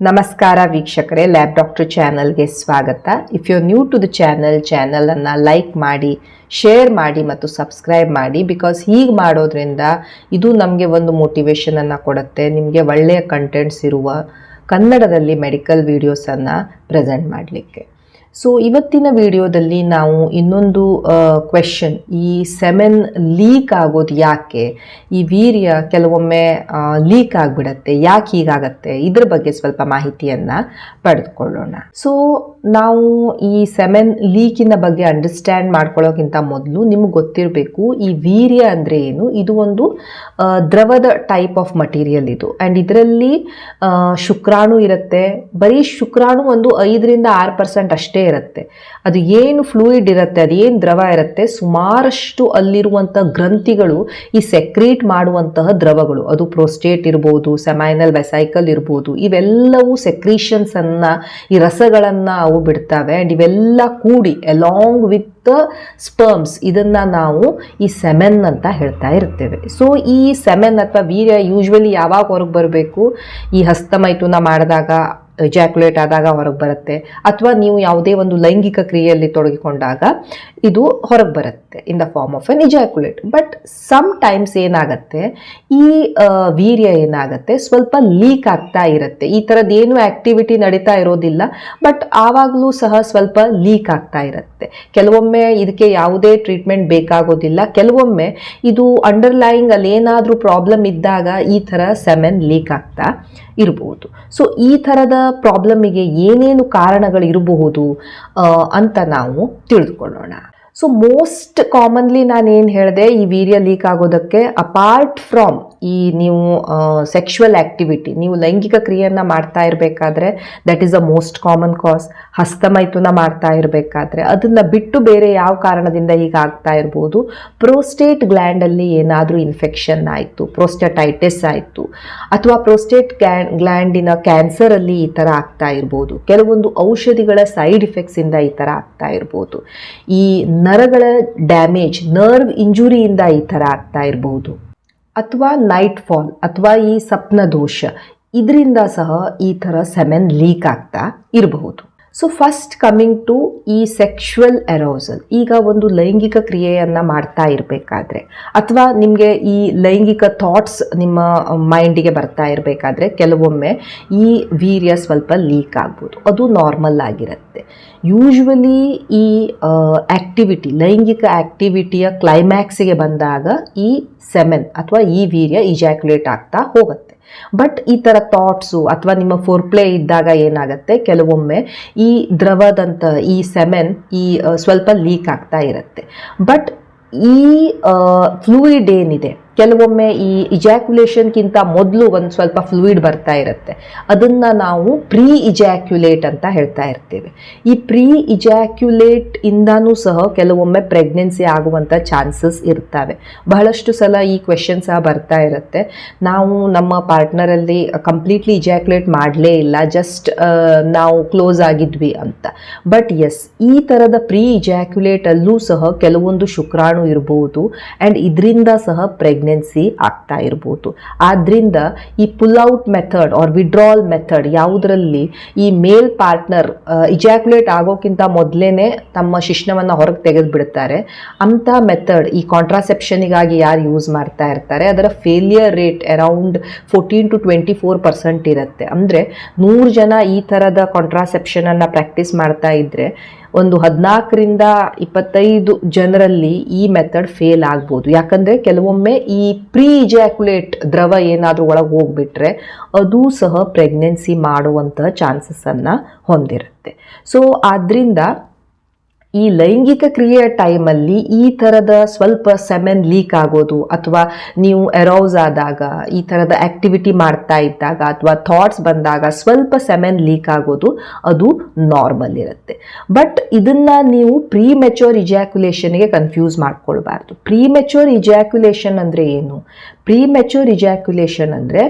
ನಮಸ್ಕಾರ ವೀಕ್ಷಕರೇ lab doctor ಚಾನಲ್ಗೆ ಸ್ವಾಗತ. If you new to the channel ಚಾನಲನ್ನು ಲೈಕ್ ಮಾಡಿ ಶೇರ್ ಮಾಡಿ ಮತ್ತು ಸಬ್ಸ್ಕ್ರೈಬ್ ಮಾಡಿ ಬಿಕಾಸ್ ಹೀಗೆ ಮಾಡೋದ್ರಿಂದ ಇದು ನಮಗೆ ಒಂದು ಮೋಟಿವೇಶನನ್ನು ಕೊಡುತ್ತೆ. ನಿಮಗೆ ಒಳ್ಳೆಯ ಕಂಟೆಂಟ್ಸ್ ಇರುವ ಕನ್ನಡದಲ್ಲಿ ಮೆಡಿಕಲ್ ವೀಡಿಯೋಸನ್ನು ಪ್ರೆಸೆಂಟ್ ಮಾಡಲಿಕ್ಕೆ. ಸೊ ಇವತ್ತಿನ ವಿಡಿಯೋದಲ್ಲಿ ನಾವು ಇನ್ನೊಂದು ಕ್ವೆಶನ್ ಈ ಸೆಮೆನ್ ಲೀಕ್ ಆಗೋದು ಯಾಕೆ? ಈ ವೀರ್ಯ ಕೆಲವೊಮ್ಮೆ ಲೀಕ್ ಆಗಿಬಿಡತ್ತೆ. ಯಾಕೆ ಹೀಗಾಗತ್ತೆ? ಇದ್ರ ಬಗ್ಗೆ ಸ್ವಲ್ಪ ಮಾಹಿತಿಯನ್ನು ಪಡೆದುಕೊಳ್ಳೋಣ. ಸೊ ನಾವು ಈ ಸೆಮೆನ್ ಲೀಕಿನ ಬಗ್ಗೆ ಅಂಡರ್ಸ್ಟ್ಯಾಂಡ್ ಮಾಡ್ಕೊಳ್ಳೋಕ್ಕಿಂತ ಮೊದಲು ನಿಮ್ಗೆ ಗೊತ್ತಿರಬೇಕು, ಈ ವೀರ್ಯ ಅಂದರೆ ಏನು? ಇದು ಒಂದು ದ್ರವದ ಟೈಪ್ ಆಫ್ ಮಟೀರಿಯಲ್ ಇದು. ಆ್ಯಂಡ್ ಇದರಲ್ಲಿ ಶುಕ್ರಾಣು ಇರುತ್ತೆ. ಬರೀ ಶುಕ್ರಾಣು ಒಂದು ಐದರಿಂದ ಆರು ಪರ್ಸೆಂಟ್ ಅಷ್ಟೇ ಇರುತ್ತೆ. ಅದು ಏನು ಫ್ಲೂಯಿಡ್ ಇರುತ್ತೆ, ಅದು ಏನು ದ್ರವ ಇರುತ್ತೆ, ಸುಮಾರಷ್ಟು ಅಲ್ಲಿರುವಂಥ ಗ್ರಂಥಿಗಳು ಈ ಸೆಕ್ರೀಟ್ ಮಾಡುವಂತಹ ದ್ರವಗಳು. ಅದು ಪ್ರೋಸ್ಟೇಟ್ ಇರ್ಬೋದು ಸೆಮೈನಲ್ ವೆಸೈಕಲ್ ಇರ್ಬೋದು, ಇವೆಲ್ಲವೂ ಸೆಕ್ರೀಷನ್ಸನ್ನು ಈ ರಸಗಳನ್ನು ಅವು ಬಿಡ್ತವೆ. ಆ್ಯಂಡ್ ಇವೆಲ್ಲ ಕೂಡಿ ಅಲಾಂಗ್ ವಿತ್ ಸ್ಪರ್ಮ್ಸ್ ಇದನ್ನು ನಾವು ಈ ಸೆಮೆನ್ ಅಂತ ಹೇಳ್ತಾ ಇರ್ತೇವೆ. ಸೊ ಈ ಸೆಮೆನ್ ಅಥವಾ ವೀರ್ಯ ಯೂಶ್ವಲಿ ಯಾವಾಗ ಹೊರಗೆ ಬರಬೇಕು? ಈ ಹಸ್ತಮೈಥುನ ಮಾಡಿದಾಗ ಎಜಾಕ್ಯುಲೇಟ್ ಆದಾಗ ಹೊರಗೆ ಬರುತ್ತೆ. ಅಥವಾ ನೀವು ಯಾವುದೇ ಒಂದು ಲೈಂಗಿಕ ಕ್ರಿಯೆಯಲ್ಲಿ ತೊಡಗಿಕೊಂಡಾಗ ಇದು ಹೊರಗೆ ಬರುತ್ತೆ in the form of an ejaculate but some times ಏನಾಗುತ್ತೆ, ಈ ವೀರ್ಯ ಏನಾಗುತ್ತೆ, ಸ್ವಲ್ಪ ಲೀಕ್ ಆಗ್ತಾ ಇರುತ್ತೆ. ಈ ಥರದ್ದೇನು ಆ್ಯಕ್ಟಿವಿಟಿ ನಡೀತಾ ಇರೋದಿಲ್ಲ ಬಟ್ ಆವಾಗಲೂ ಸಹ ಸ್ವಲ್ಪ ಲೀಕ್ ಆಗ್ತಾ ಇರುತ್ತೆ. ಕೆಲವೊಮ್ಮೆ ಇದಕ್ಕೆ ಯಾವುದೇ ಟ್ರೀಟ್ಮೆಂಟ್ ಬೇಕಾಗೋದಿಲ್ಲ. ಕೆಲವೊಮ್ಮೆ ಇದು ಅಂಡರ್ಲೈಯಿಂಗ್ ಅಲ್ಲಿ ಏನಾದರೂ ಪ್ರಾಬ್ಲಮ್ ಇದ್ದಾಗ ಈ ಥರ ಸೆಮೆನ್ ಲೀಕ್ ಆಗ್ತಾ ಇರ್ಬೋದು. ಸೊ ಈ ಥರದ ಪ್ರಾಬ್ಲಮಿಗೆ ಏನೇನು ಕಾರಣಗಳಿರಬಹುದು ಅಂತ ನಾವು ತಿಳಿದುಕೊಳ್ಳೋಣ. ಸೊ ಮೋಸ್ಟ್ ಕಾಮನ್ಲಿ ನಾನು ಏನು ಹೇಳಿದೆ, ಈ ವೀರ್ಯ ಲೀಕ್ ಆಗೋದಕ್ಕೆ ಅಪಾರ್ಟ್ ಫ್ರಾಮ್ ಈ ನೀವು ಸೆಕ್ಷುವಲ್ ಆ್ಯಕ್ಟಿವಿಟಿ ನೀವು ಲೈಂಗಿಕ ಕ್ರಿಯೆಯನ್ನು ಮಾಡ್ತಾ ಇರಬೇಕಾದ್ರೆ that is a most common cause ಹಸ್ತಮೈಥುನ ಮಾಡ್ತಾ ಇರಬೇಕಾದ್ರೆ, ಅದನ್ನು ಬಿಟ್ಟು ಬೇರೆ ಯಾವ ಕಾರಣದಿಂದ ಈಗ ಆಗ್ತಾ ಇರ್ಬೋದು? ಪ್ರೋಸ್ಟೇಟ್ ಗ್ಲ್ಯಾಂಡಲ್ಲಿ ಏನಾದರೂ ಇನ್ಫೆಕ್ಷನ್ ಆಯಿತು ಪ್ರೋಸ್ಟಟೈಟಿಸ್ ಆಯಿತು, ಅಥವಾ ಪ್ರೋಸ್ಟೇಟ್ ಗ್ಲ್ಯಾಂಡಿನ ಕ್ಯಾನ್ಸರಲ್ಲಿ ಈ ಥರ ಆಗ್ತಾ ಇರ್ಬೋದು. ಕೆಲವೊಂದು ಔಷಧಿಗಳ ಸೈಡ್ ಇಫೆಕ್ಟ್ಸಿಂದ ಈ ಥರ ಆಗ್ತಾ ಇರ್ಬೋದು. ಈ ನರಗಳ ಡ್ಯಾಮೇಜ್, ನರ್ವ್ ಇಂಜುರಿಯಿಂದ ಈ ಥರ ಆಗ್ತಾ ಇರಬಹುದು ಅಥವಾ ನೈಟ್ ಫಾಲ್, ಅಥವಾ ಈ ಸಪ್ನ ದೋಷ, ಇದರಿಂದ ಸಹ ಈ ಥರ ಸೆಮೆನ್ ಲೀಕ್ ಆಗ್ತಾ ಇರಬಹುದು. ಸೊ ಫಸ್ಟ್ ಕಮಿಂಗ್ ಟು ಈ ಸೆಕ್ಷುವಲ್ ಎರೋಸಲ್ ಈಗ ಒಂದು ಲೈಂಗಿಕ ಕ್ರಿಯೆಯನ್ನು ಮಾಡ್ತಾ ಇರಬೇಕಾದ್ರೆ, ಅಥವಾ ನಿಮಗೆ ಈ ಲೈಂಗಿಕ ಥಾಟ್ಸ್ ನಿಮ್ಮ ಮೈಂಡಿಗೆ ಬರ್ತಾ ಇರಬೇಕಾದ್ರೆ ಕೆಲವೊಮ್ಮೆ ಈ ವೀರ್ಯ ಸ್ವಲ್ಪ ಲೀಕ್ ಆಗ್ಬೋದು. ಅದು ನಾರ್ಮಲ್ ಆಗಿರುತ್ತೆ. ಯೂಶ್ವಲಿ ಈ ಆ್ಯಕ್ಟಿವಿಟಿ ಲೈಂಗಿಕ ಆ್ಯಕ್ಟಿವಿಟಿಯ ಕ್ಲೈಮ್ಯಾಕ್ಸಿಗೆ ಬಂದಾಗ ಈ ಸೆಮೆನ್ ಅಥವಾ ಈ ವೀರ್ಯ ಇಜಾಕ್ಯುಲೇಟ್ ಆಗ್ತಾ ಹೋಗುತ್ತೆ. ಬಟ್ ಈ ಥರ ಥಾಟ್ಸು ಅಥವಾ ನಿಮ್ಮ ಫೋರ್ ಪ್ಲೇ ಇದ್ದಾಗ ಏನಾಗುತ್ತೆ? ಕೆಲವೊಮ್ಮೆ ಈ ದ್ರವದಂಥ ಈ ಸೆಮೆನ್ ಈ ಸ್ವಲ್ಪ ಲೀಕ್ ಆಗ್ತಾ ಇರುತ್ತೆ. ಬಟ್ ಈ ಫ್ಲೂಯಿಡ್ ಏನಿದೆ? ಕೆಲವೊಮ್ಮೆ ಈ ಇಜಾಕ್ಯುಲೇಷನ್ಗಿಂತ ಮೊದಲು ಒಂದು ಸ್ವಲ್ಪ ಫ್ಲೂಯಿಡ್ ಬರ್ತಾ ಇರುತ್ತೆ. ಅದನ್ನು ನಾವು ಪ್ರೀ ಇಜಾಕ್ಯುಲೇಟ್ ಅಂತ ಹೇಳ್ತಾ ಇರ್ತೇವೆ. ಈ ಪ್ರೀ ಇಜಾಕ್ಯುಲೇಟ್ ಇಂದಾನೂ ಸಹ ಕೆಲವೊಮ್ಮೆ ಪ್ರೆಗ್ನೆನ್ಸಿ ಆಗುವಂಥ ಚಾನ್ಸಸ್ ಇರ್ತವೆ. ಬಹಳಷ್ಟು ಸಲ ಈ ಕ್ವೆಶನ್ ಸಹ ಬರ್ತಾ ಇರುತ್ತೆ. ನಾವು ನಮ್ಮ ಪಾರ್ಟ್ನರಲ್ಲಿ ಕಂಪ್ಲೀಟ್ಲಿ ಇಜಾಕ್ಯುಲೇಟ್ ಮಾಡಲೇ ಇಲ್ಲ. ಜಸ್ಟ್ ನಾವು ಕ್ಲೋಸ್ ಆಗಿದ್ವಿ ಅಂತ. ಬಟ್ ಎಸ್ ಈ ಥರದ ಪ್ರೀ ಇಜಾಕ್ಯುಲೇಟಲ್ಲೂ ಸಹ ಕೆಲವೊಂದು ಶುಕ್ರಾಣು ಇರಬಹುದು ಆ್ಯಂಡ್ ಇದರಿಂದ ಸಹ ಪ್ರೆಗ್ನೆನ್ಸಿ ಆಗ್ತಾ ಇರ್ಬೋದು. ಆದ್ದರಿಂದ ಈ pull out method or withdrawal method ಯಾವುದರಲ್ಲಿ ಈ ಮೇಲ್ ಪಾರ್ಟ್ನರ್ ಇಜಾಕ್ಯುಲೇಟ್ ಆಗೋಕ್ಕಿಂತ ಮೊದಲೇ ತಮ್ಮ ಶಿಶ್ನವನ್ನು ಹೊರಗೆ ತೆಗೆದು ಬಿಡ್ತಾರೆ ಅಂಥ ಮೆಥಡ್ ಈ ಕಾಂಟ್ರಾಸೆಪ್ಷನಿಗಾಗಿ ಯಾರು ಯೂಸ್ ಮಾಡ್ತಾ ಇರ್ತಾರೆ, ಅದರ failure rate around fourteen to twenty four percent ಇರುತ್ತೆ. ಅಂದರೆ ನೂರು ಜನ ಈ ಥರದ ಕಾಂಟ್ರಾಸೆಪ್ಷನನ್ನು ಪ್ರಾಕ್ಟೀಸ್ ಮಾಡ್ತಾ ಇದ್ದರೆ ಒಂದು ಹದಿನಾಲ್ಕರಿಂದ ಇಪ್ಪತ್ತೈದು ಜನರಲ್ಲಿ ಈ ಮೆಥಡ್ ಫೇಲ್ ಆಗ್ಬೋದು. ಯಾಕಂದರೆ ಕೆಲವೊಮ್ಮೆ ಈ ಪ್ರೀ ಇಜಾಕ್ಯುಲೇಟ್ ದ್ರವ ಏನಾದರೂ ಒಳಗೆ ಹೋಗ್ಬಿಟ್ರೆ ಅದು ಸಹ ಪ್ರೆಗ್ನೆನ್ಸಿ ಮಾಡುವಂಥ ಚಾನ್ಸಸ್ಸನ್ನು ಹೊಂದಿರುತ್ತೆ. ಸೊ ಆದ್ದರಿಂದ ಈ ಲೈಂಗಿಕ ಕ್ರಿಯೆಯ ಟೈಮಲ್ಲಿ ಈ ಥರದ ಸ್ವಲ್ಪ ಸೆಮೆನ್ ಲೀಕ್ ಆಗೋದು ಅಥವಾ ನೀವು ಎರೌಸ್ ಆದಾಗ, ಈ ಥರದ ಆ್ಯಕ್ಟಿವಿಟಿ ಮಾಡ್ತಾ ಇದ್ದಾಗ ಅಥವಾ ಥಾಟ್ಸ್ ಬಂದಾಗ ಸ್ವಲ್ಪ ಸೆಮೆನ್ ಲೀಕ್ ಆಗೋದು ಅದು ನಾರ್ಮಲ್ ಇರುತ್ತೆ. ಬಟ್ ಇದನ್ನು ನೀವು ಪ್ರೀ ಮೆಚೋರ್ ಇಜಾಕ್ಯುಲೇಷನ್ಗೆ ಕನ್ಫ್ಯೂಸ್ ಮಾಡ್ಕೊಳ್ಬಾರ್ದು. ಪ್ರೀ ಮೆಚೋರ್ ಇಜಾಕ್ಯುಲೇಷನ್ ಅಂದರೆ ಏನು? ಪ್ರೀ ಮೆಚೋರ್ ಇಜಾಕ್ಯುಲೇಷನ್ ಅಂದರೆ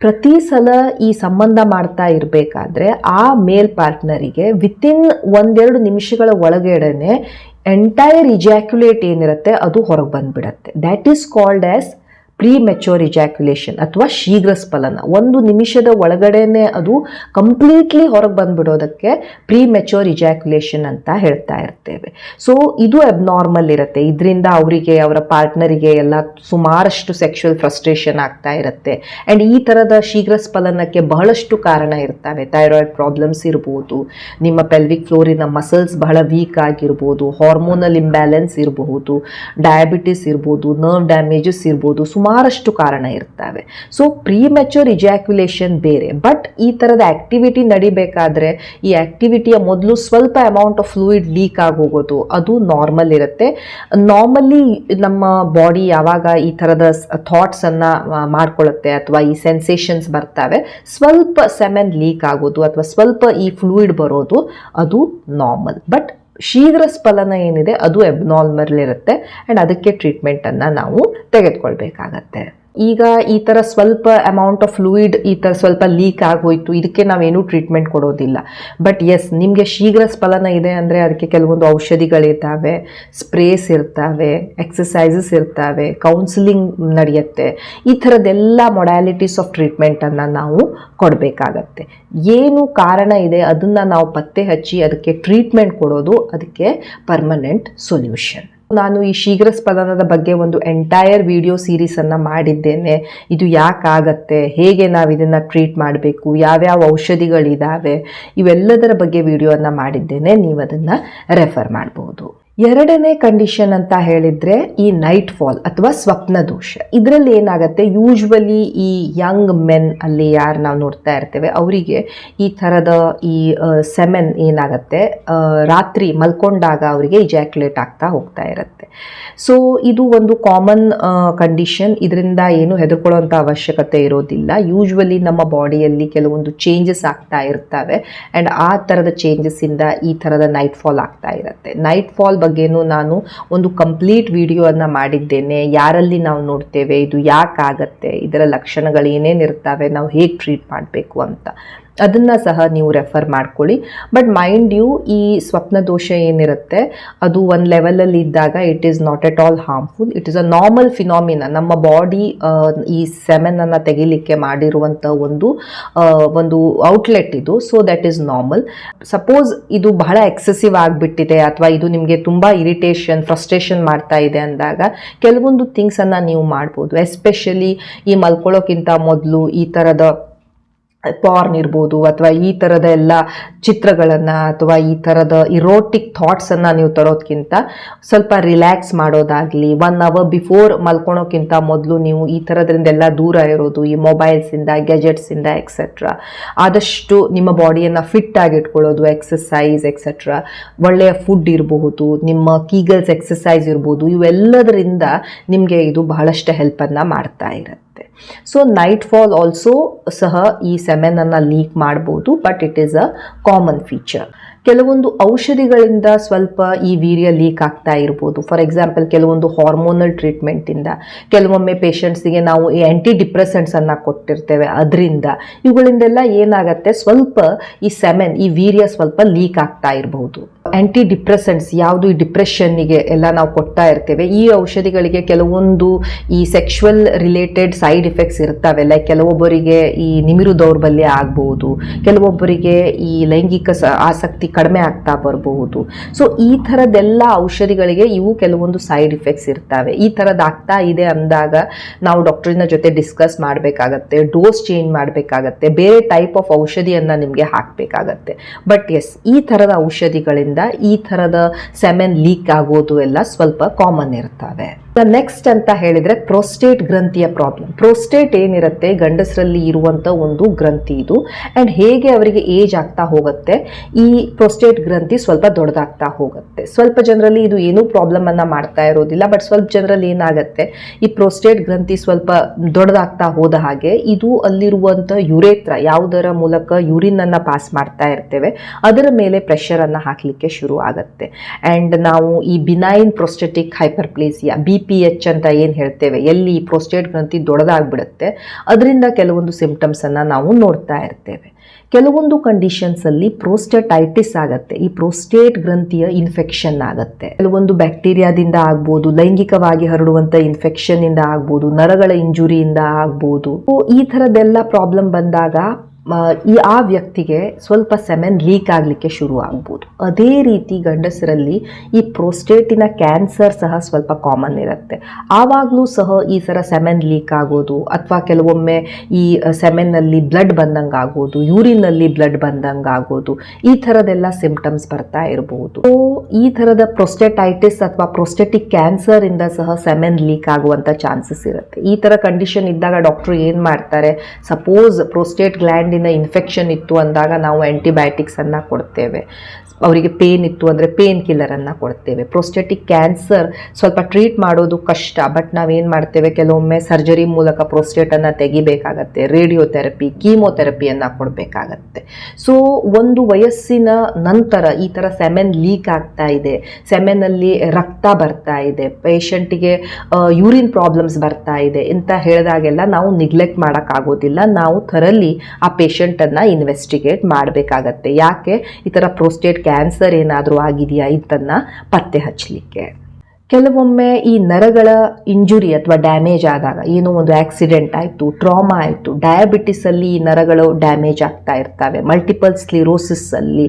ಪ್ರತಿ ಸಲ ಈ ಸಂಬಂಧ ಮಾಡ್ತಾ ಇರಬೇಕಾದ್ರೆ ಆ ಮೇಲ್ ಪಾರ್ಟ್ನರಿಗೆ ವಿತಿನ್ ಒಂದೆರಡು ನಿಮಿಷಗಳ ಒಳಗಡೆನೆ ಎಂಟೈರ್ ಇಜ್ಯಾಕ್ಯುಲೇಟ್ ಏನಿರುತ್ತೆ ಅದು ಹೊರಗೆ ಬಂದ್ಬಿಡತ್ತೆ. That is called as premature ejaculation ಅಥವಾ ಶೀಘ್ರ ಸ್ಫಲನ. ಒಂದು ನಿಮಿಷದ ಒಳಗಡೆನೆ ಅದು ಕಂಪ್ಲೀಟ್ಲಿ ಹೊರಗೆ ಬಂದುಬಿಡೋದಕ್ಕೆ ಪ್ರೀ ಮೆಚೋರ್ ಇಜಾಕ್ಯುಲೇಷನ್ ಅಂತ ಹೇಳ್ತಾ ಇರ್ತೇವೆ. ಸೊ ಇದು ಅಬ್ನಾರ್ಮಲ್ ಇರುತ್ತೆ. ಇದರಿಂದ ಅವರಿಗೆ, ಅವರ ಪಾರ್ಟ್ನರಿಗೆ ಎಲ್ಲ ಸುಮಾರಷ್ಟು ಸೆಕ್ಷುವಲ್ ಫ್ರಸ್ಟ್ರೇಷನ್ ಆಗ್ತಾ ಇರುತ್ತೆ. ಆ್ಯಂಡ್ ಈ ಥರದ ಶೀಘ್ರ ಸ್ಫಲನಕ್ಕೆ ಬಹಳಷ್ಟು ಕಾರಣ ಇರ್ತವೆ. ಥೈರಾಯ್ಡ್ ಪ್ರಾಬ್ಲಮ್ಸ್ ಇರ್ಬೋದು, ನಿಮ್ಮ ಪೆಲ್ವಿಕ್ ಫ್ಲೋರಿನ ಮಸಲ್ಸ್ ಬಹಳ ವೀಕ್ ಆಗಿರ್ಬೋದು ಹಾರ್ಮೋನಲ್ ಇಂಬ್ಯಾಲೆನ್ಸ್ ಇರಬಹುದು ಡಯಾಬಿಟಿಸ್ ಇರ್ಬೋದು ನರ್ವ್ ಡ್ಯಾಮೇಜಸ್ ಇರ್ಬೋದು ಸುಮಾರಷ್ಟು ಕಾರಣ ಇರ್ತವೆ. ಸೊ ಪ್ರೀ ಮೆಚೂರ್ ಇಜಾಕ್ಯುಲೇಷನ್ ಬೇರೆ. ಬಟ್ ಈ ಥರದ ಆಕ್ಟಿವಿಟಿ ನಡಿಬೇಕಾದ್ರೆ ಈ ಆಕ್ಟಿವಿಟಿಯ ಮೊದಲು ಸ್ವಲ್ಪ ಅಮೌಂಟ್ ಆಫ್ ಫ್ಲೂಯಿಡ್ ಲೀಕ್ ಆಗೋಗೋದು. ಅದು ನಾರ್ಮಲ್ ಇರುತ್ತೆ. ನಾರ್ಮಲಿ ನಮ್ಮ ಬಾಡಿ ಯಾವಾಗ ಈ ಥರದ ಥಾಟ್ಸನ್ನು ಮಾಡ್ಕೊಳ್ಳುತ್ತೆ ಅಥವಾ ಈ ಸೆನ್ಸೇಷನ್ಸ್ ಬರ್ತವೆ, ಸ್ವಲ್ಪ ಸೆಮೆನ್ ಲೀಕ್ ಆಗೋದು ಅಥವಾ ಸ್ವಲ್ಪ ಈ ಫ್ಲೂಯಿಡ್ ಬರೋದು, ಅದು ನಾರ್ಮಲ್ ಬಟ್ ಶೀಘ್ರ ಸ್ಫಲನ ಏನಿದೆ ಅದು ಎಬ್ನಾರ್ಮಲ್ ಇರುತ್ತೆ. ಆ್ಯಂಡ್ ಅದಕ್ಕೆ ಟ್ರೀಟ್ಮೆಂಟನ್ನು ನಾವು ತೆಗೆದುಕೊಳ್ಬೇಕಾಗತ್ತೆ. ಈಗ ಈ ಥರ ಸ್ವಲ್ಪ ಅಮೌಂಟ್ ಆಫ್ ಫ್ಲೂಯಿಡ್ ಈ ಥರ ಸ್ವಲ್ಪ ಲೀಕ್ ಆಗೋಯ್ತು. ಇದಕ್ಕೆ ನಾವೇನು ಟ್ರೀಟ್ಮೆಂಟ್ ಕೊಡೋದಿಲ್ಲ. ಬಟ್ ಎಸ್ ನಿಮಗೆ ಶೀಘ್ರ ಸ್ಫಲನ ಇದೆ ಅಂದರೆ ಅದಕ್ಕೆ ಕೆಲವೊಂದು ಔಷಧಿಗಳಿದ್ದಾವೆ ಸ್ಪ್ರೇಸ್ ಇರ್ತವೆ ಎಕ್ಸಸೈಸಸ್ ಇರ್ತವೆ ಕೌನ್ಸಿಲಿಂಗ್ ನಡೆಯುತ್ತೆ. ಈ ಥರದ್ದೆಲ್ಲ ಮೊಡ್ಯಾಲಿಟೀಸ್ ಆಫ್ ಟ್ರೀಟ್ಮೆಂಟನ್ನು ನಾವು ಕೊಡಬೇಕಾಗತ್ತೆ. ಏನು ಕಾರಣ ಇದೆ ಅದನ್ನು ನಾವು ಪತ್ತೆ ಹಚ್ಚಿ ಅದಕ್ಕೆ ಟ್ರೀಟ್ಮೆಂಟ್ ಕೊಡೋದು, ಅದಕ್ಕೆ ಪರ್ಮನೆಂಟ್ ಸೊಲ್ಯೂಷನ್ ನಾನು ಈ ಶೀಘ್ರ ಸ್ಪಂದನದ ಬಗ್ಗೆ ಒಂದು ಎಂಟೈರ್ ವಿಡಿಯೋ ಸೀರೀಸನ್ನು ಮಾಡಿದ್ದೇನೆ. ಇದು ಯಾಕಾಗತ್ತೆ? ಹೇಗೆ ನಾವು ಇದನ್ನು ಟ್ರೀಟ್ ಮಾಡಬೇಕು? ಯಾವ್ಯಾವ ಔಷಧಿಗಳಿದ್ದಾವೆ ಇವೆಲ್ಲದರ ಬಗ್ಗೆ ವಿಡಿಯೋನ ಮಾಡಿದ್ದೇನೆ. ನೀವು ಅದನ್ನು ರೆಫರ್ ಮಾಡ್ಬೋದು. ಎರಡನೇ ಕಂಡೀಷನ್ ಅಂತ ಹೇಳಿದ್ರೆ ಈ ನೈಟ್ ಫಾಲ್ ಅಥವಾ ಸ್ವಪ್ನ ದೋಷ. ಇದರಲ್ಲಿ ಏನಾಗುತ್ತೆ? ಯೂಶ್ವಲಿ ಈ ಯಂಗ್ ಮೆನ್ ಅಲ್ಲಿ ಯಾರು ನಾವು ನೋಡ್ತಾ ಇರ್ತೇವೆ, ಅವರಿಗೆ ಈ ಥರದ ಈ ಸೆಮೆನ್ ಏನಾಗುತ್ತೆ? ರಾತ್ರಿ ಮಲ್ಕೊಂಡಾಗ ಅವರಿಗೆ ಇಜಾಕ್ಯುಲೇಟ್ ಆಗ್ತಾ ಹೋಗ್ತಾ ಇರುತ್ತೆ. ಸೊ ಇದು ಒಂದು ಕಾಮನ್ ಕಂಡೀಷನ್ ಇದರಿಂದ ಏನು ಹೆದರ್ಕೊಳ್ಳೋಂಥ ಅವಶ್ಯಕತೆ ಇರೋದಿಲ್ಲ. ಯೂಶ್ವಲಿ ನಮ್ಮ ಬಾಡಿಯಲ್ಲಿ ಕೆಲವೊಂದು ಚೇಂಜಸ್ ಆಗ್ತಾ ಇರ್ತವೆ. ಆ್ಯಂಡ್ ಆ ಥರದ ಚೇಂಜಸ್ಸಿಂದ ಈ ಥರದ ನೈಟ್ ಫಾಲ್ ಆಗ್ತಾ ಇರುತ್ತೆ. ನೈಟ್ ಫಾಲ್ ಬಗ್ಗೆನೂ ನಾನು ಒಂದು ಕಂಪ್ಲೀಟ್ ವಿಡಿಯೋವನ್ನು ಮಾಡಿದ್ದೇನೆ. ಯಾರಲ್ಲಿ ನಾವು ನೋಡ್ತೇವೆ, ಇದು ಯಾಕಾಗತ್ತೆ, ಇದರ ಲಕ್ಷಣಗಳು ಏನೇನು ಇರ್ತವೆ ನಾವು ಹೇಗೆ ಟ್ರೀಟ್ ಮಾಡಬೇಕು ಅಂತ. ಅದನ್ನು ಸಹ ನೀವು ರೆಫರ್ ಮಾಡ್ಕೊಳ್ಳಿ. ಬಟ್ ಮೈಂಡ್ ಯು ಈ ಸ್ವಪ್ನ ದೋಷ ಏನಿರುತ್ತೆ, ಅದು ಒಂದು ಲೆವೆಲಲ್ಲಿ ಇದ್ದಾಗ it is not at all harmful it is a normal phenomena ನಮ್ಮ ಬಾಡಿ ಈ ಸೆಮೆನನ್ನು ತೆಗಿಲಿಕ್ಕೆ ಮಾಡಿರುವಂಥ ಒಂದು ಒಂದು ಔಟ್ಲೆಟ್ ಇದು. So that is normal suppose ಇದು ಬಹಳ ಎಕ್ಸೆಸಿವ್ ಆಗಿಬಿಟ್ಟಿದೆ ಅಥವಾ ಇದು ನಿಮಗೆ ತುಂಬ ಇರಿಟೇಷನ್ ಫ್ರಸ್ಟ್ರೇಷನ್ ಮಾಡ್ತಾ ಇದೆ ಅಂದಾಗ ಕೆಲವೊಂದು ಥಿಂಗ್ಸನ್ನು ನೀವು ಮಾಡ್ಬೋದು. ಎಸ್ಪೆಷಲಿ ಈ ಮಲ್ಕೊಳ್ಳೋಕ್ಕಿಂತ ಮೊದಲು ಈ ಥರದ ಪಾರ್ನ್ ಇರ್ಬೋದು ಅಥವಾ ಈ ಥರದ ಎಲ್ಲ ಚಿತ್ರಗಳನ್ನು ಅಥವಾ ಈ ಥರದ ಇರೋಟಿಕ್ ಥಾಟ್ಸನ್ನು ನೀವು ತರೋದಕ್ಕಿಂತ ಸ್ವಲ್ಪ ರಿಲ್ಯಾಕ್ಸ್ ಮಾಡೋದಾಗಲಿ ಒನ್ ಅವರ್ ಬಿಫೋರ್ ಮಲ್ಕೊಳೋಕ್ಕಿಂತ ಮೊದಲು ನೀವು ಈ ಥರದ್ರಿಂದೆಲ್ಲ ದೂರ ಇರೋದು, ಈ ಮೊಬೈಲ್ಸಿಂದ ಗೆಜೆಟ್ಸಿಂದ ಎಕ್ಸೆಟ್ರಾ ಆದಷ್ಟು ನಿಮ್ಮ ಬಾಡಿಯನ್ನು ಫಿಟ್ ಆಗಿ ಇಟ್ಕೊಳ್ಳೋದು ಎಕ್ಸಸೈಸ್ ಎಕ್ಸೆಟ್ರಾ ಒಳ್ಳೆಯ ಫುಡ್ ಇರಬಹುದು, ನಿಮ್ಮ ಕೀಗಲ್ಸ್ ಎಕ್ಸಸೈಸ್ ಇರ್ಬೋದು, ಇವೆಲ್ಲದರಿಂದ ನಿಮಗೆ ಇದು ಬಹಳಷ್ಟು ಹೆಲ್ಪನ್ನು ಮಾಡ್ತಾ ಇರುತ್ತೆ. ಸೊ ನೈಟ್ ಫಾಲ್ ಆಲ್ಸೋ ಸಹ ಈ ಸೆಮೆನನ್ನು ಲೀಕ್ ಮಾಡ್ಬೋದು but it is a common feature ಕೆಲವೊಂದು ಔಷಧಿಗಳಿಂದ ಸ್ವಲ್ಪ ಈ ವೀರ್ಯ ಲೀಕ್ ಆಗ್ತಾ ಇರ್ಬೋದು. ಫಾರ್ ಎಕ್ಸಾಂಪಲ್ ಕೆಲವೊಂದು ಹಾರ್ಮೋನಲ್ ಟ್ರೀಟ್ಮೆಂಟಿಂದ ಕೆಲವೊಮ್ಮೆ ಪೇಷಂಟ್ಸಿಗೆ ನಾವು ಈ ಆ್ಯಂಟಿ ಡಿಪ್ರೆಸೆಂಟ್ಸನ್ನು ಕೊಟ್ಟಿರ್ತೇವೆ. ಅದರಿಂದ ಇವುಗಳಿಂದೆಲ್ಲ ಏನಾಗುತ್ತೆ? ಸ್ವಲ್ಪ ಈ ಸೆಮೆನ್ ಈ ವೀರ್ಯ ಸ್ವಲ್ಪ ಲೀಕ್ ಆಗ್ತಾ ಇರಬಹುದು ಆ್ಯಂಟಿ ಡಿಪ್ರೆಸೆಂಟ್ಸ್ ಯಾವುದು ಈ ಡಿಪ್ರೆಷನ್ನಿಗೆ ಎಲ್ಲ ನಾವು ಕೊಡ್ತಾ ಇರ್ತೇವೆ? ಈ ಔಷಧಿಗಳಿಗೆ ಕೆಲವೊಂದು ಈ ಸೆಕ್ಷುವಲ್ ರಿಲೇಟೆಡ್ ಸೈಡ್ ಎಫೆಕ್ಟ್ಸ್ ಇರ್ತಾವೆ. ಲೈಕ್ ಕೆಲವೊಬ್ಬರಿಗೆ ಈ ನಿಮಿರು ದೌರ್ಬಲ್ಯ ಆಗ್ಬೋದು. ಕೆಲವೊಬ್ಬರಿಗೆ ಈ ಲೈಂಗಿಕ ಆಸಕ್ತಿ ಕಡಿಮೆ ಆಗ್ತಾ ಬರಬಹುದು. ಸೊ ಈ ಥರದ್ದೆಲ್ಲ ಔಷಧಿಗಳಿಗೆ ಇವು ಕೆಲವೊಂದು ಸೈಡ್ ಇಫೆಕ್ಟ್ಸ್ ಇರ್ತವೆ. ಈ ಥರದ್ದು ಆಗ್ತಾ ಇದೆ ಅಂದಾಗ ನಾವು ಡಾಕ್ಟ್ರಿನ ಜೊತೆ ಡಿಸ್ಕಸ್ ಮಾಡಬೇಕಾಗತ್ತೆ ಡೋಸ್ ಚೇಂಜ್ ಮಾಡಬೇಕಾಗತ್ತೆ, ಬೇರೆ ಟೈಪ್ ಆಫ್ ಔಷಧಿಯನ್ನು ನಿಮಗೆ ಹಾಕಬೇಕಾಗತ್ತೆ. ಬಟ್ ಎಸ್ ಈ ಥರದ ಔಷಧಿಗಳಿಂದ ಈ ಥರದ ಸೆಮೆನ್ ಲೀಕ್ ಆಗೋದು ಎಲ್ಲ ಸ್ವಲ್ಪ ಕಾಮನ್ ಇರ್ತವೆ. ನೆಕ್ಸ್ಟ್ ಅಂತ ಹೇಳಿದ್ರೆ ಪ್ರೋಸ್ಟೇಟ್ ಗ್ರಂಥಿಯ ಪ್ರಾಬ್ಲಮ್. ಪ್ರೋಸ್ಟೇಟ್ ಏನಿರುತ್ತೆ? ಗಂಡಸರಲ್ಲಿ ಇರುವಂತ ಒಂದು ಗ್ರಂಥಿ ಇದು. ಅಂಡ್ ಹೇಗೆ ಅವರಿಗೆ ಏಜ್ ಆಗ್ತಾ ಹೋಗುತ್ತೆ? ಈ ಪ್ರೋಸ್ಟೇಟ್ ಗ್ರಂಥಿ ಸ್ವಲ್ಪ ದೊಡ್ಡದಾಗ್ತಾ ಹೋಗುತ್ತೆ. ಸ್ವಲ್ಪ ಜನರಲ್ಲಿ ಇದು ಏನೂ ಪ್ರಾಬ್ಲಮ್ ಅನ್ನ ಮಾಡ್ತಾ ಇರೋದಿಲ್ಲ. ಬಟ್ ಸ್ವಲ್ಪ ಜನರಲ್ಲಿ ಏನಾಗುತ್ತೆ? ಈ ಪ್ರೋಸ್ಟೇಟ್ ಗ್ರಂಥಿ ಸ್ವಲ್ಪ ದೊಡ್ಡದಾಗ್ತಾ ಹೋದ ಹಾಗೆ ಇದು ಅಲ್ಲಿರುವಂತ ಯುರೇತ್ರ, ಯಾವುದರ ಮೂಲಕ ಯೂರಿನ್ ಅನ್ನ ಪಾಸ್ ಮಾಡ್ತಾ ಇರ್ತೇವೆ, ಅದರ ಮೇಲೆ ಪ್ರೆಷರ್ ಅನ್ನ ಹಾಕ್ಲಿಕ್ಕೆ ಶುರು ಆಗುತ್ತೆ. ಅಂಡ್ ನಾವು ಈ benign hyper hyperplasia B P H ಅಂತ ಏನು ಹೇಳ್ತೇವೆ, ಎಲ್ಲಿ ಪ್ರೋಸ್ಟೇಟ್ ಗ್ರಂಥಿ ದೊಡ್ಡದಾಗ್ಬಿಡುತ್ತೆ, ಅದರಿಂದ ಕೆಲವೊಂದು ಸಿಂಪ್ಟಮ್ಸನ್ನು ನಾವು ನೋಡ್ತಾ ಇರ್ತೇವೆ. ಕೆಲವೊಂದು ಕಂಡೀಷನ್ಸಲ್ಲಿ ಪ್ರೋಸ್ಟೆಟೈಟಿಸ್ ಆಗುತ್ತೆ, ಈ ಪ್ರೋಸ್ಟೇಟ್ ಗ್ರಂಥಿಯ ಇನ್ಫೆಕ್ಷನ್ ಆಗುತ್ತೆ. ಕೆಲವೊಂದು ಬ್ಯಾಕ್ಟೀರಿಯಾದಿಂದ ಆಗ್ಬೋದು, ಲೈಂಗಿಕವಾಗಿ ಹರಡುವಂಥ ಇನ್ಫೆಕ್ಷನ್ ಇಂದ ಆಗ್ಬೋದು, ನರಗಳ ಇಂಜುರಿಯಿಂದ ಆಗ್ಬೋದು. ಈ ಥರದ್ದೆಲ್ಲ ಪ್ರಾಬ್ಲಮ್ ಬಂದಾಗ ಈ ಆ ವ್ಯಕ್ತಿಗೆ ಸ್ವಲ್ಪ ಸೆಮೆನ್ ಲೀಕ್ ಆಗಲಿಕ್ಕೆ ಶುರು ಆಗ್ಬೋದು. ಅದೇ ರೀತಿ ಗಂಡಸರಲ್ಲಿ ಈ ಪ್ರೋಸ್ಟೇಟಿನ ಕ್ಯಾನ್ಸರ್ ಸಹ ಸ್ವಲ್ಪ ಕಾಮನ್ ಇರುತ್ತೆ. ಆವಾಗಲೂ ಸಹ ಈ ಥರ ಸೆಮೆನ್ ಲೀಕ್ ಆಗೋದು ಅಥವಾ ಕೆಲವೊಮ್ಮೆ ಈ ಸೆಮೆನ್ನಲ್ಲಿ ಬ್ಲಡ್ ಬಂದಂಗೆ ಆಗೋದು ಯೂರಿನಲ್ಲಿ ಬ್ಲಡ್ ಬಂದಂಗೆ ಆಗೋದು, ಈ ಥರದೆಲ್ಲ ಸಿಂಪ್ಟಮ್ಸ್ ಬರ್ತಾ ಇರಬಹುದು ಈ ಥರದ ಪ್ರೊಸ್ಟೆಟೈಟಿಸ್ ಅಥವಾ ಪ್ರೊಸ್ಟೆಟಿಕ್ ಕ್ಯಾನ್ಸರ್ ಇಂದ ಸಹ ಸೆಮೆನ್ ಲೀಕ್ ಆಗುವಂಥ ಚಾನ್ಸಸ್ ಇರುತ್ತೆ. ಈ ಥರ ಕಂಡೀಷನ್ ಇದ್ದಾಗ ಡಾಕ್ಟ್ರು ಏನು ಮಾಡ್ತಾರೆ, ಸಪೋಸ್ ಪ್ರೋಸ್ಟೇಟ್ ಇನ್ಫೆಕ್ಷನ್ ಇತ್ತು ಅಂದಾಗ ನಾವು ಆ್ಯಂಟಿಬಯೋಟಿಕ್ಸನ್ನು ಕೊಡ್ತೇವೆ. ಅವರಿಗೆ ಪೇನ್ ಇತ್ತು ಅಂದರೆ ಪೇನ್ ಕಿಲ್ಲರನ್ನು ಕೊಡ್ತೇವೆ. ಪ್ರೋಸ್ಟೆಟಿಕ್ ಕ್ಯಾನ್ಸರ್ ಸ್ವಲ್ಪ ಟ್ರೀಟ್ ಮಾಡೋದು ಕಷ್ಟ ಬಟ್ ನಾವೇನು ಮಾಡ್ತೇವೆ? ಕೆಲವೊಮ್ಮೆ ಸರ್ಜರಿ ಮೂಲಕ ಪ್ರೋಸ್ಟೇಟನ್ನು ತೆಗಿಬೇಕಾಗತ್ತೆ ರೇಡಿಯೋಥೆರಪಿ ಕೀಮೋಥೆರಪಿಯನ್ನು ಕೊಡಬೇಕಾಗತ್ತೆ. ಸೊ ಒಂದು ವಯಸ್ಸಿನ ನಂತರ ಈ ಥರ ಸೆಮೆನ್ ಲೀಕ್ ಆಗ್ತಾ ಇದೆ. ಸೆಮೆನಲ್ಲಿ ರಕ್ತ ಬರ್ತಾ ಇದೆ. ಪೇಷಂಟಿಗೆ ಯೂರಿನ್ ಪ್ರಾಬ್ಲಮ್ಸ್ ಬರ್ತಾ ಇದೆ ಅಂತ ಹೇಳಿದಾಗೆಲ್ಲ ನಾವು ನಿಗ್ಲೆಕ್ಟ್ ಮಾಡೋಕ್ಕಾಗೋದಿಲ್ಲ. ನಾವು ಥರಲ್ಲಿ ಆ ಪೇಷಂಟನ್ನು ಇನ್ವೆಸ್ಟಿಗೇಟ್ ಮಾಡಬೇಕಾಗತ್ತೆ. ಯಾಕೆ? ಈ ಥರ ಪ್ರೋಸ್ಟೇಟ್ ಕ್ಯಾನ್ಸರ್ ಏನಾದರೂ ಆಗಿದೆಯಾ ಇದನ್ನು ಪತ್ತೆ ಹಚ್ಚಲಿಕ್ಕೆ? ಕೆಲವೊಮ್ಮೆ ಈ ನರಗಳ ಇಂಜುರಿ ಅಥವಾ ಡ್ಯಾಮೇಜ್ ಆದಾಗ, ಏನೋ ಒಂದು ಆಕ್ಸಿಡೆಂಟ್ ಆಯಿತು ಟ್ರಾಮಾ ಆಯಿತು ಡಯಾಬಿಟಿಸಲ್ಲಿ ಈ ನರಗಳು ಡ್ಯಾಮೇಜ್ ಆಗ್ತಾ ಇರ್ತವೆ ಮಲ್ಟಿಪಲ್ ಸ್ಲಿರೋಸಿಸ್ಸಲ್ಲಿ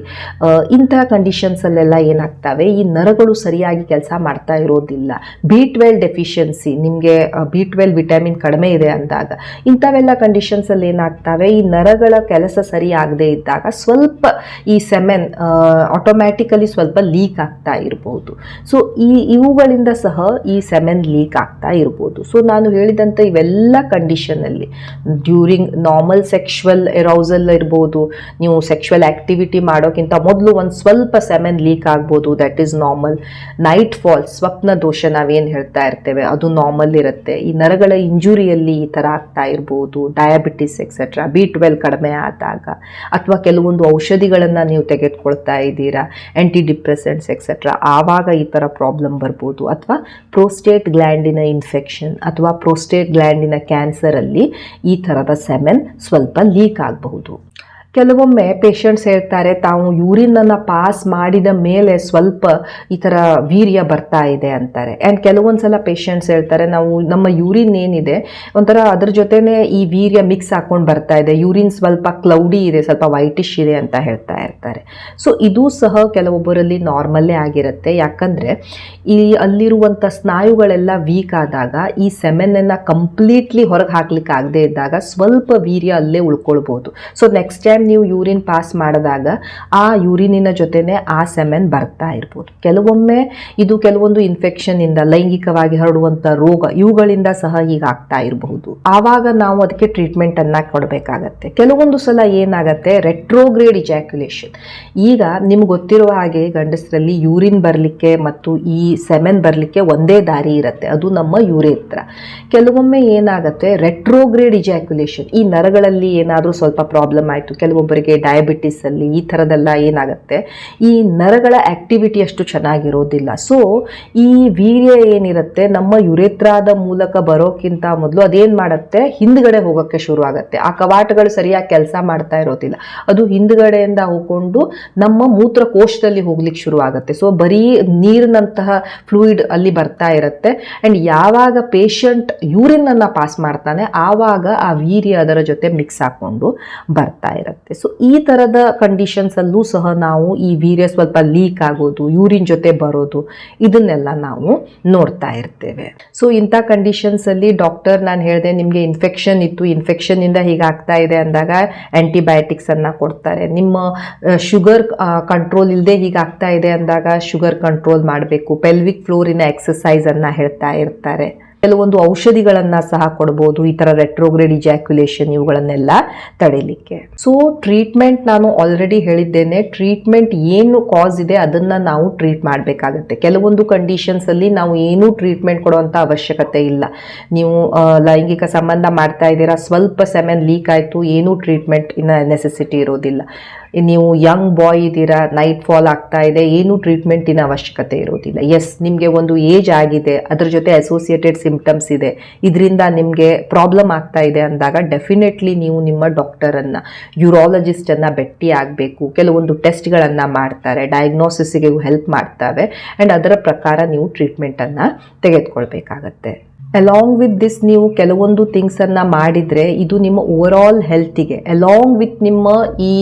ಇಂಥ ಕಂಡೀಷನ್ಸಲ್ಲೆಲ್ಲ ಏನಾಗ್ತವೆ? ಈ ನರಗಳು ಸರಿಯಾಗಿ ಕೆಲಸ ಮಾಡ್ತಾ ಇರೋದಿಲ್ಲ. ಬಿ ಟ್ವೆಲ್ ಡೆಫಿಷಿಯನ್ಸಿ ನಿಮಗೆ ಬಿ ಟ್ವೆಲ್ ವಿಟಮಿನ್ ಕಡಿಮೆ ಇದೆ ಅಂದಾಗ, ಇಂಥವೆಲ್ಲ ಕಂಡೀಷನ್ಸಲ್ಲಿ ಏನಾಗ್ತವೆ? ಈ ನರಗಳ ಕೆಲಸ ಸರಿ ಆಗದೇ ಇದ್ದಾಗ ಸ್ವಲ್ಪ ಈ ಸೆಮೆನ್ ಆಟೋಮ್ಯಾಟಿಕಲಿ ಸ್ವಲ್ಪ ಲೀಕ್ ಆಗ್ತಾ ಇರ್ಬೋದು. ಸೊ ಈ ಇವುಗಳಿಂದ ಸಹ ಈ ಸೆಮೆನ್ ಲೀಕ್ ಆಗ್ತಾ ಇರ್ಬೋದು. ಸೊ ನಾನು ಹೇಳಿದಂಥ ಇವೆಲ್ಲ ಕಂಡೀಷನಲ್ಲಿ ಡ್ಯೂರಿಂಗ್ ನಾರ್ಮಲ್ ಸೆಕ್ಷುವಲ್ ಎರೌಸಲ್ ಇರ್ಬೋದು, ನೀವು ಸೆಕ್ಷುವಲ್ ಆ್ಯಕ್ಟಿವಿಟಿ ಮಾಡೋಕ್ಕಿಂತ ಮೊದಲು ಒಂದು ಸ್ವಲ್ಪ ಸೆಮೆನ್ ಲೀಕ್ ಆಗ್ಬೋದು that is normal night fall ಸ್ವಪ್ನ ದೋಷ ನಾವೇನು ಹೇಳ್ತಾ ಇರ್ತೇವೆ, ಅದು ನಾರ್ಮಲ್ ಇರುತ್ತೆ. ಈ ನರಗಳ ಇಂಜುರಿಯಲ್ಲಿ ಈ ಥರ ಆಗ್ತಾ ಇರ್ಬೋದು ಡಯಾಬಿಟಿಸ್ ಎಕ್ಸೆಟ್ರಾ ಬಿ ಟ್ವೆಲ್ ಕಡಿಮೆ ಆದಾಗ, ಅಥವಾ ಕೆಲವೊಂದು ಔಷಧಿಗಳನ್ನು ನೀವು ತೆಗೆದುಕೊಳ್ತಾ ಇದ್ದೀರಾ ಆ್ಯಂಟಿ ಡಿಪ್ರೆಸೆಂಟ್ಸ್ ಎಕ್ಸೆಟ್ರಾ ಆವಾಗ ಈ ಥರ ಪ್ರಾಬ್ಲಮ್ ಬರ್ಬೋದು. ಅಥವಾ ಪ್ರೋಸ್ಟೇಟ್ ಗ್ಲ್ಯಾಂಡಿನ ಇನ್ಫೆಕ್ಷನ್ ಅಥವಾ ಪ್ರೋಸ್ಟೇಟ್ ಗ್ಲ್ಯಾಂಡಿನ ಕ್ಯಾನ್ಸರಲ್ಲಿ ಈ ಥರದ ಸೆಮೆನ್ ಸ್ವಲ್ಪ ಲೀಕ್ ಆಗಬಹುದು. ಕೆಲವೊಮ್ಮೆ ಪೇಷಂಟ್ಸ್ ಹೇಳ್ತಾರೆ, ತಾವು ಯೂರಿನನ್ನು ಪಾಸ್ ಮಾಡಿದ ಮೇಲೆ ಸ್ವಲ್ಪ ಈ ಥರ ವೀರ್ಯ ಬರ್ತಾ ಇದೆ ಅಂತಾರೆ. ಆ್ಯಂಡ್ ಕೆಲವೊಂದು ಸಲ ಪೇಷಂಟ್ಸ್ ಹೇಳ್ತಾರೆ, ನಾವು, ನಮ್ಮ ಯೂರಿನ್ ಏನಿದೆ, ಒಂಥರ ಅದ್ರ ಜೊತೆನೇ ಈ ವೀರ್ಯ ಮಿಕ್ಸ್ ಹಾಕೊಂಡು ಬರ್ತಾ ಇದೆ. ಯೂರಿನ್ ಸ್ವಲ್ಪ ಕ್ಲೌಡಿ ಇದೆ, ಸ್ವಲ್ಪ ವೈಟಿಶ್ ಇದೆ ಅಂತ ಹೇಳ್ತಾ ಇರ್ತಾರೆ. ಸೊ ಇದು ಸಹ ಕೆಲವೊಬ್ಬರಲ್ಲಿ ನಾರ್ಮಲ್ಲೇ ಆಗಿರುತ್ತೆ. ಯಾಕಂದರೆ, ಈ ಅಲ್ಲಿರುವಂಥ ಸ್ನಾಯುಗಳೆಲ್ಲ ವೀಕ್ ಆದಾಗ, ಈ ಸೆಮೆನನ್ನು ಕಂಪ್ಲೀಟ್ಲಿ ಹೊರಗೆ ಹಾಕ್ಲಿಕ್ಕೆ ಆಗದೆ ಇದ್ದಾಗ ಸ್ವಲ್ಪ ವೀರ್ಯ ಅಲ್ಲೇ ಉಳ್ಕೊಳ್ಬೋದು. ಸೊ ನೆಕ್ಸ್ಟ್ ಟೈಮ್ ನೀವು ಯೂರಿನ್ ಪಾಸ್ ಮಾಡಿದಾಗ ಆ ಯೂರಿನಿನ ಜೊತೆನೆ ಆ ಸೆಮೆನ್ ಬರ್ತಾ ಇರ್ಬೋದು. ಕೆಲವೊಮ್ಮೆ ಇದು ಕೆಲವೊಂದು ಇನ್ಫೆಕ್ಷನ್ ಇಂದ ಲೈಂಗಿಕವಾಗಿ ಹರಡುವಂಥ ರೋಗ ಇವುಗಳಿಂದ ಸಹ ಹೀಗಾಗ್ತಾ ಇರಬಹುದು. ಆವಾಗ ನಾವು ಅದಕ್ಕೆ ಟ್ರೀಟ್ಮೆಂಟ್ ಅನ್ನ ಕೊಡಬೇಕಾಗತ್ತೆ. ಕೆಲವೊಂದು ಸಲ ಏನಾಗತ್ತೆ? ರೆಟ್ರೋಗ್ರೇಡ್ ಇಜಾಕ್ಯುಲೇಷನ್ ಈಗ ನಿಮ್ಗೆ ಗೊತ್ತಿರುವ ಹಾಗೆ ಗಂಡಸರಲ್ಲಿ ಯೂರಿನ್ ಬರಲಿಕ್ಕೆ ಮತ್ತು ಈ ಸೆಮೆನ್ ಬರಲಿಕ್ಕೆ ಒಂದೇ ದಾರಿ ಇರುತ್ತೆ. ಅದು ನಮ್ಮ ಯೂರೇತ್ರ. ಕೆಲವೊಮ್ಮೆ ಏನಾಗುತ್ತೆ? ರೆಟ್ರೋಗ್ರೇಡ್ ಇಜಾಕ್ಯುಲೇಷನ್ ಈ ನರಗಳಲ್ಲಿ ಏನಾದರೂ ಸ್ವಲ್ಪ ಪ್ರಾಬ್ಲಮ್ ಆಯಿತು. ಕೆಲವೊಬ್ಬರಿಗೆ ಡಯಾಬಿಟಿಸ್ ಅಲ್ಲಿ ಈ ಥರದೆಲ್ಲ ಏನಾಗುತ್ತೆ, ಈ ನರಗಳ ಆಕ್ಟಿವಿಟಿ ಅಷ್ಟು ಚೆನ್ನಾಗಿರೋದಿಲ್ಲ. ಸೊ ಈ ವೀರ್ಯ ಏನಿರುತ್ತೆ, ನಮ್ಮ ಯುರೇತ್ರಾದ ಮೂಲಕ ಬರೋಕ್ಕಿಂತ ಮೊದಲು ಅದೇನು ಮಾಡುತ್ತೆ, ಹಿಂದ್ಗಡೆ ಹೋಗೋಕ್ಕೆ ಶುರು ಆಗುತ್ತೆ. ಆ ಕವಾಟಗಳು ಸರಿಯಾಗಿ ಕೆಲಸ ಮಾಡ್ತಾ ಇರೋದಿಲ್ಲ. ಅದು ಹಿಂದ್ಗಡೆಯಿಂದ ಹೋಗ್ಕೊಂಡು ನಮ್ಮ ಮೂತ್ರಕೋಶದಲ್ಲಿ ಹೋಗ್ಲಿಕ್ಕೆ ಶುರು ಆಗುತ್ತೆ. ಸೊ ಬರೀ ನೀರಿನಂತಹ ಫ್ಲೂಯಿಡ್ ಅಲ್ಲಿ ಬರ್ತಾ ಇರುತ್ತೆ. ಆ್ಯಂಡ್ ಯಾವಾಗ ಪೇಷಂಟ್ ಯೂರಿನನ್ನು ಪಾಸ್ ಮಾಡ್ತಾನೆ, ಆವಾಗ ಆ ವೀರ್ಯ ಅದರ ಜೊತೆ ಮಿಕ್ಸ್ ಹಾಕ್ಕೊಂಡು ಬರ್ತಾ ಇರುತ್ತೆ. ಸೊ ಈ ಥರದ ಕಂಡೀಷನ್ಸಲ್ಲೂ ಸಹ ನಾವು ಈ ವೀರ್ಯ ಸ್ವಲ್ಪ ಲೀಕ್ ಆಗೋದು ಯೂರಿನ್ ಜೊತೆ ಬರೋದು, ಇದನ್ನೆಲ್ಲ ನಾವು ನೋಡ್ತಾ ಇರ್ತೇವೆ. ಸೊ ಇಂಥ ಕಂಡೀಷನ್ಸಲ್ಲಿ ಡಾಕ್ಟರ್ ನಾನು ಹೇಳಿದೆ ನಿಮಗೆ ಇನ್ಫೆಕ್ಷನ್ ಇತ್ತು ಇನ್ಫೆಕ್ಷನ್ನಿಂದ ಹೀಗಾಗ್ತಾ ಇದೆ ಅಂದಾಗ ಆ್ಯಂಟಿಬಯೋಟಿಕ್ಸನ್ನು ಕೊಡ್ತಾರೆ. ನಿಮ್ಮ ಶುಗರ್ ಕಂಟ್ರೋಲ್ ಇಲ್ಲದೆ ಹೀಗಾಗ್ತಾ ಇದೆ ಅಂದಾಗ ಶುಗರ್ ಕಂಟ್ರೋಲ್ ಮಾಡಬೇಕು. ಪೆಲ್ವಿಕ್ ಫ್ಲೋರಿನ ಎಕ್ಸಸೈಸನ್ನು ಹೇಳ್ತಾ ಇರ್ತಾರೆ. ಕೆಲವೊಂದು ಔಷಧಿಗಳನ್ನು ಸಹ ಕೊಡ್ಬೋದು, ಈ ತರ ರೆಟ್ರೋಗ್ರೇಡ್ ಇಜಾಕ್ಯುಲೇಷನ್ ಇವುಗಳನ್ನೆಲ್ಲ ತಡೀಲಿಕ್ಕೆ. ಸೊ ಟ್ರೀಟ್ಮೆಂಟ್ ನಾನು ಆಲ್ರೆಡಿ ಹೇಳಿದ್ದೇನೆ ಟ್ರೀಟ್ಮೆಂಟ್ ಏನು ಕಾಸ್ ಇದೆ ಅದನ್ನ ನಾವು ಟ್ರೀಟ್ ಮಾಡಬೇಕಾಗತ್ತೆ. ಕೆಲವೊಂದು ಕಂಡೀಷನ್ಸ್ ಅಲ್ಲಿ ನಾವು ಏನೂ ಟ್ರೀಟ್ಮೆಂಟ್ ಕೊಡುವಂತ ಅವಶ್ಯಕತೆ ಇಲ್ಲ. ನೀವು ಲೈಂಗಿಕ ಸಂಬಂಧ ಮಾಡ್ತಾ ಇದ್ದೀರಾ, ಸ್ವಲ್ಪ ಸೆಮೆನ್ ಲೀಕ್ ಆಯಿತು, ಏನೂ ಟ್ರೀಟ್ಮೆಂಟ್ ಇನ್ನ ನೆಸೆಸಿಟಿ ಇರೋದಿಲ್ಲ. ನೀವು ಯಂಗ್ ಬಾಯ್ ಇದ್ದೀರಾ ನೈಟ್ ಫಾಲ್ ಆಗ್ತಾ ಇದೆ, ಏನೂ ಟ್ರೀಟ್ಮೆಂಟಿನ ಅವಶ್ಯಕತೆ ಇರೋದಿಲ್ಲ. ಎಸ್ ನಿಮಗೆ ಒಂದು ಏಜ್ ಆಗಿದೆ, ಅದ್ರ ಜೊತೆ ಅಸೋಸಿಯೇಟೆಡ್ ಸಿಂಪ್ಟಮ್ಸ್ ಇದೆ. ಇದರಿಂದ ನಿಮಗೆ ಪ್ರಾಬ್ಲಮ್ ಆಗ್ತಾ ಇದೆ ಅಂದಾಗ ಡೆಫಿನೆಟ್ಲಿ ನೀವು ನಿಮ್ಮ ಡಾಕ್ಟರನ್ನು ಯೂರಾಲಜಿಸ್ಟನ್ನು ಭೇಟಿ ಆಗಬೇಕು. ಕೆಲವೊಂದು ಟೆಸ್ಟ್ಗಳನ್ನು ಮಾಡ್ತಾರೆ ಡಯಾಗ್ನೋಸಿಸ್ಗೆ ಹೆಲ್ಪ್ ಮಾಡ್ತವೆ. ಆ್ಯಂಡ್ ಅದರ ಪ್ರಕಾರ ನೀವು ಟ್ರೀಟ್ಮೆಂಟನ್ನು ತೆಗೆದುಕೊಳ್ಬೇಕಾಗತ್ತೆ. ಅಲಾಂಗ್ ವಿತ್ ದಿಸ್ ನೀವು ಕೆಲವೊಂದು ಥಿಂಗ್ಸನ್ನು ಮಾಡಿದರೆ ಇದು ನಿಮ್ಮ ಓವರ್ ಆಲ್ ಹೆಲ್ತಿಗೆ ಅಲಾಂಗ್ ವಿತ್ ನಿಮ್ಮ ಈ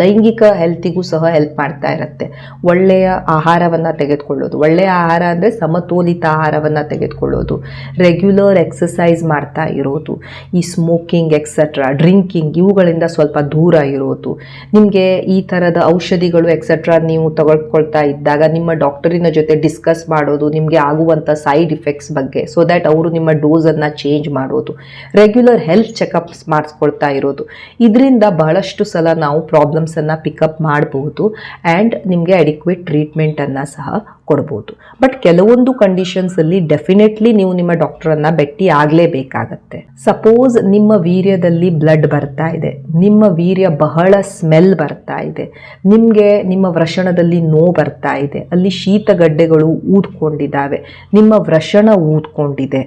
ಲೈಂಗಿಕ ಹೆಲ್ತಿಗೂ ಸಹ ಹೆಲ್ಪ್ ಮಾಡ್ತಾ ಇರುತ್ತೆ. ಒಳ್ಳೆಯ ಆಹಾರವನ್ನು ತೆಗೆದುಕೊಳ್ಳೋದು. ಒಳ್ಳೆಯ ಆಹಾರ ಅಂದರೆ ಸಮತೋಲಿತ ಆಹಾರವನ್ನು ತೆಗೆದುಕೊಳ್ಳೋದು. ರೆಗ್ಯುಲರ್ ಎಕ್ಸಸೈಸ್ ಮಾಡ್ತಾ ಇರೋದು. ಈ ಸ್ಮೋಕಿಂಗ್ ಎಕ್ಸೆಟ್ರಾ ಡ್ರಿಂಕಿಂಗ್ ಇವುಗಳಿಂದ ಸ್ವಲ್ಪ ದೂರ ಇರೋದು. ನಿಮಗೆ ಈ ಥರದ ಔಷಧಿಗಳು ಎಕ್ಸೆಟ್ರಾ ನೀವು ತಗೊಳ್ಕೊಳ್ತಾ ಇದ್ದಾಗ ನಿಮ್ಮ ಡಾಕ್ಟರಿನ ಜೊತೆ ಡಿಸ್ಕಸ್ ಮಾಡೋದು, ನಿಮಗೆ ಆಗುವಂಥ ಸೈಡ್ ಇಫೆಕ್ಟ್ಸ್ ಬಗ್ಗೆ. ಸೊ ದ್ಯಾಟ್ ಅವರು ನಿಮ್ಮ ಡೋಸನ್ನು ಚೇಂಜ್ ಮಾಡೋದು ರೆಗ್ಯುಲರ್ ಹೆಲ್ತ್ ಚೆಕಪ್ಸ್ ಮಾಡಿಸ್ಕೊಳ್ತಾ ಇರೋದು. ಇದರಿಂದ ಬಹಳಷ್ಟು ಸಲ ನಾವು ಪ್ರಾಬ್ಲಮ್ಸನ್ನು ಪಿಕಪ್ ಮಾಡಬಹುದು ಆ್ಯಂಡ್ ನಿಮಗೆ ಅಡಿಕ್ವೇಟ್ ಟ್ರೀಟ್ಮೆಂಟನ್ನು ಸಹ ಕೊಡ್ಬೋದು. ಬಟ್ ಕೆಲವೊಂದು ಕಂಡೀಷನ್ಸಲ್ಲಿ ಡೆಫಿನೆಟ್ಲಿ ನೀವು ನಿಮ್ಮ ಡಾಕ್ಟ್ರನ್ನು ಭೇಟಿ ಆಗಲೇಬೇಕಾಗತ್ತೆ. ಸಪೋಸ್ ನಿಮ್ಮ ವೀರ್ಯದಲ್ಲಿ ಬ್ಲಡ್ ಬರ್ತಾ ಇದೆ, ನಿಮ್ಮ ವೀರ್ಯ ಬಹಳ ಸ್ಮೆಲ್ ಬರ್ತಾ ಇದೆ, ನಿಮಗೆ ನಿಮ್ಮ ವ್ರಷಣದಲ್ಲಿ ನೋವು ಬರ್ತಾ ಇದೆ, ಅಲ್ಲಿ ಶೀತಗಡ್ಡೆಗಳು ಊದ್ಕೊಂಡಿದ್ದಾವೆ, ನಿಮ್ಮ ವ್ರಷಣ ಊದ್ಕೊಂಡಿದೆ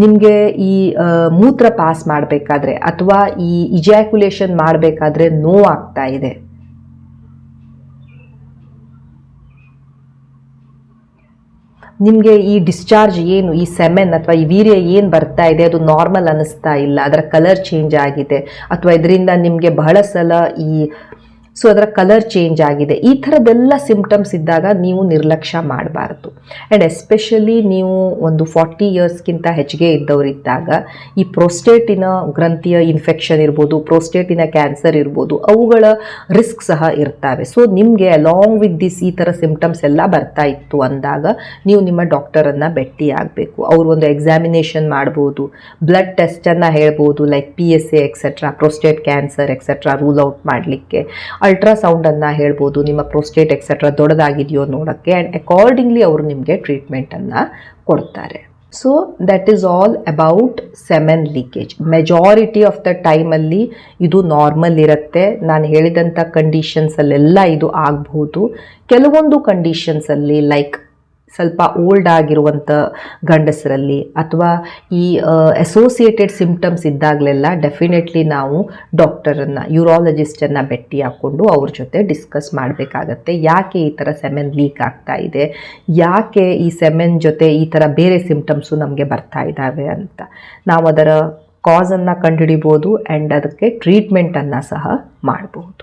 ನಿಮಗೆ ಈ ಮೂತ್ರ ಪಾಸ್ ಮಾಡಬೇಕಾದ್ರೆ ಅಥವಾ ಈ ಇಜಾಕ್ಯುಲೇಷನ್ ಮಾಡಬೇಕಾದ್ರೆ ನೋವಾಗ್ತಾ ಇದೆ? ನಿಮಗೆ ಈ ಡಿಸ್ಚಾರ್ಜ್ ಏನು, ಈ ಸೆಮೆನ್ ಅಥವಾ ಈ ವೀರ್ಯ ಏನು ಬರ್ತಾ ಇದೆ, ಅದು ನಾರ್ಮಲ್ ಅನ್ನಿಸ್ತಾ ಇಲ್ಲ, ಅದರ ಕಲರ್ ಚೇಂಜ್ ಆಗಿದೆ, ಅಥವಾ ಇದರಿಂದ ನಿಮಗೆ ಬಹಳ ಸಲ ಈ ಸೊ ಅದರ ಕಲರ್ ಚೇಂಜ್ ಆಗಿದೆ. ಈ ಥರದ್ದೆಲ್ಲ ಸಿಂಪ್ಟಮ್ಸ್ ಇದ್ದಾಗ ನೀವು ನಿರ್ಲಕ್ಷ್ಯ ಮಾಡಬಾರ್ದು. ಆ್ಯಂಡ್ ಎಸ್ಪೆಷಲಿ ನೀವು ಒಂದು ಫಾರ್ಟಿ ಇಯರ್ಸ್ಗಿಂತ ಹೆಚ್ಚಿಗೆ ಇದ್ದವರಿದ್ದಾಗ ಈ ಪ್ರೋಸ್ಟೇಟಿನ ಗ್ರಂಥಿಯ ಇನ್ಫೆಕ್ಷನ್ ಇರ್ಬೋದು ಪ್ರೋಸ್ಟೇಟಿನ ಕ್ಯಾನ್ಸರ್ ಇರ್ಬೋದು, ಅವುಗಳ ರಿಸ್ಕ್ ಸಹ ಇರ್ತವೆ. ಸೊ ನಿಮಗೆ ಅಲಾಂಗ್ ವಿತ್ ದಿಸ್ ಈ ಥರ ಸಿಂಪ್ಟಮ್ಸ್ ಎಲ್ಲ ಬರ್ತಾ ಇತ್ತು ಅಂದಾಗ, ನೀವು ನಿಮ್ಮ ಡಾಕ್ಟರನ್ನು ಭೇಟಿ ಆಗಬೇಕು. ಅವರು ಒಂದು ಎಕ್ಸಾಮಿನೇಷನ್ ಮಾಡ್ಬೋದು ಬ್ಲಡ್ ಟೆಸ್ಟನ್ನು ಹೇಳ್ಬೋದು like P S A etcetera prostate cancer etcetera rule out ಮಾಡಲಿಕ್ಕೆ. ಅಲ್ಟ್ರಾಸೌಂಡನ್ನು ಹೇಳ್ಬೋದು, ನಿಮ್ಮ ಪ್ರೋಸ್ಟೇಟ್ ಎಕ್ಸೆಟ್ರಾ ದೊಡ್ಡದಾಗಿದೆಯೋ ನೋಡೋಕ್ಕೆ ಆ್ಯಂಡ್ ಅಕಾರ್ಡಿಂಗ್ಲಿ ಅವರು ನಿಮಗೆ ಟ್ರೀಟ್ಮೆಂಟನ್ನು ಕೊಡ್ತಾರೆ. So that is all about semen leakage majority of the ಟೈಮಲ್ಲಿ ಇದು ನಾರ್ಮಲ್ ಇರುತ್ತೆ. ನಾನು ಹೇಳಿದಂಥ ಕಂಡೀಷನ್ಸಲ್ಲೆಲ್ಲ ಇದು ಆಗಬಹುದು ಕೆಲವೊಂದು ಕಂಡೀಷನ್ಸಲ್ಲಿ ಲೈಕ್ ಸ್ವಲ್ಪ ಓಲ್ಡ್ ಆಗಿರುವಂಥ ಗಂಡಸರಲ್ಲಿ ಅಥವಾ ಈ ಅಸೋಸಿಯೇಟೆಡ್ ಸಿಂಪ್ಟಮ್ಸ್ ಇದ್ದಾಗಲೆಲ್ಲ ಡೆಫಿನೆಟ್ಲಿ ನಾವು ಡಾಕ್ಟರನ್ನು ಯೂರಾಲಜಿಸ್ಟನ್ನು ಭೇಟಿ ಹಾಕ್ಕೊಂಡು ಅವ್ರ ಜೊತೆ ಡಿಸ್ಕಸ್ ಮಾಡಬೇಕಾಗತ್ತೆ. ಯಾಕೆ ಈ ಥರ ಸೆಮೆನ್ ಲೀಕ್ ಆಗ್ತಾ ಇದೆ? ಯಾಕೆ ಈ ಸೆಮೆನ್ ಜೊತೆ ಈ ಥರ ಬೇರೆ ಸಿಂಪ್ಟಮ್ಸು ನಮಗೆ ಬರ್ತಾ ಇದ್ದಾವೆ ಅಂತ. ನಾವು ಅದರ ಕಾಸನ್ನು ಕಂಡುಹಿಡಿಬೋದು ಆ್ಯಂಡ್ ಅದಕ್ಕೆ ಟ್ರೀಟ್ಮೆಂಟನ್ನು ಸಹ ಮಾಡ್ಬೋದು.